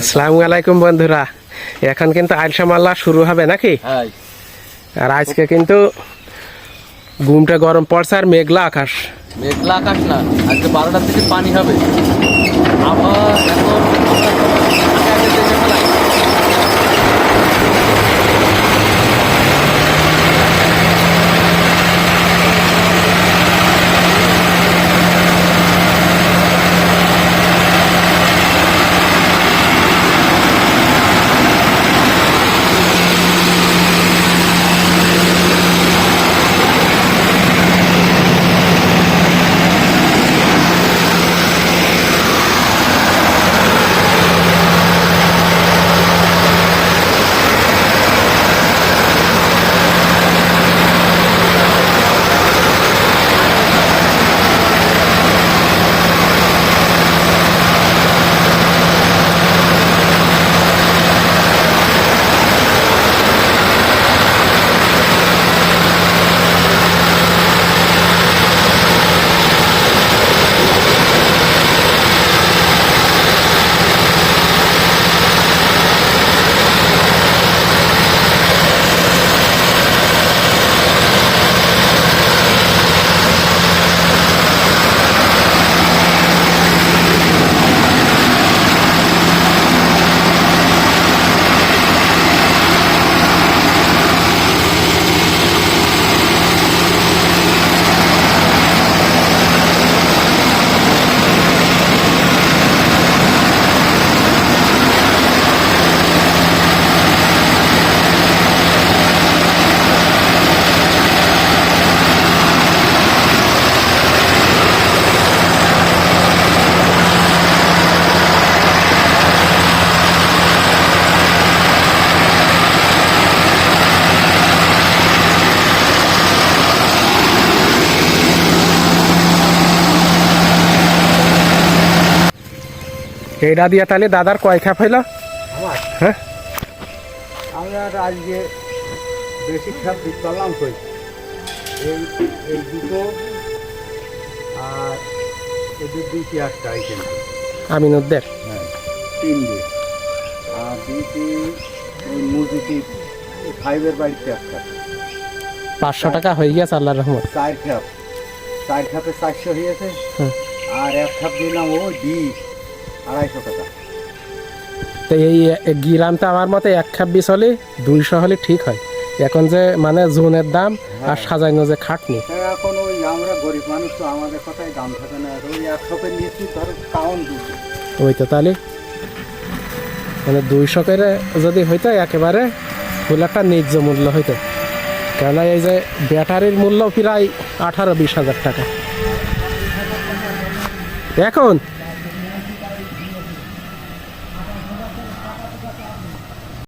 আসসালামু আলাইকুম বন্ধুরা। এখন কিন্তু আলসা মাল্লা শুরু হবে নাকি? আর আজকে কিন্তু ঘুমটা গরম পড়ছে আর মেঘলা আকাশ। মেঘলা আকাশ না আজকে বারোটার থেকে পানি হবে। এখন এইটা দিয়া তাহলে দাদার কয় খাপ হইল? হ্যাঁ? আমরা আজকে বেশি খাপ দিতে পারলাম কই? এই এই দুটো আর দুই আমিনুদ্দের? হ্যাঁ তিন দিয়ে আর দুইটি ওই মুরগিটি ফাইভের বাড়িতে একটা। পাঁচশো টাকা হয়ে গেছে আল্লাহ রহমত। চার খাপ। চার খাপে চারশো হয়েছে। হুম। আর এক খাপ দিলাম ও বিশ। আড়াইশো টাকা। তো এই গিরামটা আমার মতে এক খাপ বিষ হলে দুইশো হলে ঠিক হয়। এখন যে মানে জুনের দাম আর সাজাইনো যে খাটনি। হ্যাঁ এখন ওই আমরা গরিব মানুষ তো আমাদের কথাই দাম থাকে না। ওই এক খাপের নিচ্ছি ধরো কাউন দুটো ওই তো তাহলে। মানে দুইশো করে যদি হইতো একেবারে একটা ন্যায্য মূল্য হইতো। কেননা এই যে ব্যাটারির মূল্য প্রায় আঠারো বিশ হাজার টাকা। এখন